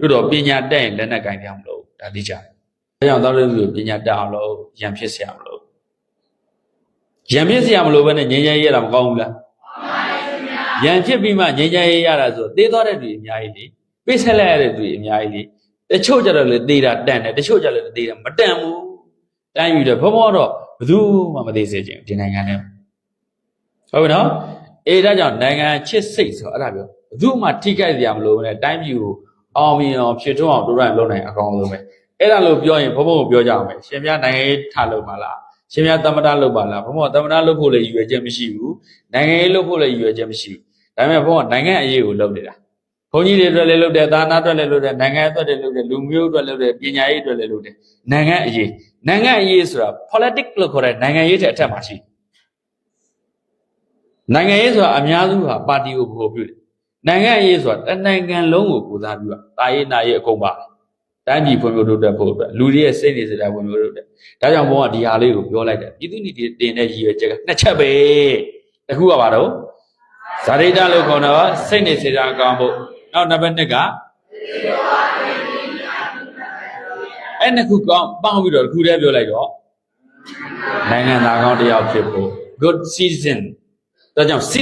တို့တော့ပညာတက်ရင်လက်နဲ့ကင်ပြမလို့ဒါသိကြတယ်ဒါကြောင့်သောက်လို့ပညာတက်အောင်လို့ရံဖြစ်เสียမလို့ရံဖြစ်เสียမလို့ပဲနဲ့ငြိမ်းချမ်းရေးရတာမကောင်းဘူးလားရံဖြစ်ပြီးမှငြိမ်းချမ်းရေးရတာဆိုသေသွားတဲ့သူအများကြီးလေပိဆက်လိုက်ရတဲ့သူအများကြီးလေတချို့ကြတော့လေသေတာတန်တယ်တချို့ကြလည်းသေတာမတန်ဘူးတန်းယူတယ်ဘုံဘောတော့ဘယ်သူမှမသေးစေချင်ဘူးဒီနိုင်ငံထဲဟုတ်ပြီနော်အေးဒါကြောင့်နိုင်ငံချစ်စိတ်ဆိုအဲ့ဒါပြောဘယ်သူမှထိခိုက်စရာမလိုဘူးနဲ့တိုင်းပြည်ကို အောင်မြင်အောင်ဖြစ်ထွန်းအောင်တို့ရလုပ်နိုင်အကောင်းဆုံးပဲအဲ့ဒါလို့ပြောရင်ဘုံဘုံကိုပြောကြအောင်ပဲရှင်များနိုင်ငံရေးထားလို့ပါလားရှင်များသမ္မတလုပ်ပါလားဘုံဘုံသမ္မတလုပ်ဖို့လည်းရည်ရွယ်ချက်မရှိဘူးနိုင်ငံရေးလုပ်ဖို့လည်းရည်ရွယ်ချက်မရှိဘူးဒါပေမဲ့ဘုံကနိုင်ငံအရေးကိုလုပ်နေတာဘုန်းကြီးတွေအတွက်လည်းလုပ်တယ်သာနာအတွက်လည်းလုပ်တယ်နိုင်ငံအတွက်လည်းလုပ်တယ်လူမျိုးအတွက်လည်းလုပ်တယ်ပညာရေးအတွက်လည်းလုပ်တယ်နိုင်ငံအရေးနိုင်ငံအရေးဆိုတာ politics လို့ခေါ်တဲ့နိုင်ငံရေးတဲ့အထက်မှာရှိတယ်နိုင်ငံရေးဆိုတာအများစုဟာပါတီကိုပို့ပြုတယ် နိုင်ငံရေးဆိုတာတနိုင်ငံလုံးကိုကိုစားပြုတာတာရေးနာရေးအကုန်ပါတိုင်းပြည်ဖွံ့ဖြိုးတိုးတက်ဖို့အတွက်လူတွေရဲ့စိတ်နေစရာဖွံ့ဖြိုးတိုးတက်ဒါကြောင့်ဘုန်းကဒီဟာလေးကိုပြောလိုက်တယ်ပြည်သူနေတင်တဲ့ရည်ရွယ်ချက်ကနှစ်ချက်ပဲတစ်ခုကပါတော့ဇာတိတလို့ခေါ်တော့စိတ်နေစရာကောင်းဖို့နောက်နံပါတ်2ကအဲ့နှစ်ခုကောင်းပေါင်းပြီးတော့တစ်ခုတည်းပြောလိုက်တော့နိုင်ငံသားကောင်းတစ်ယောက်ဖြစ်ဖို့ good citizen ဒါကြောင့်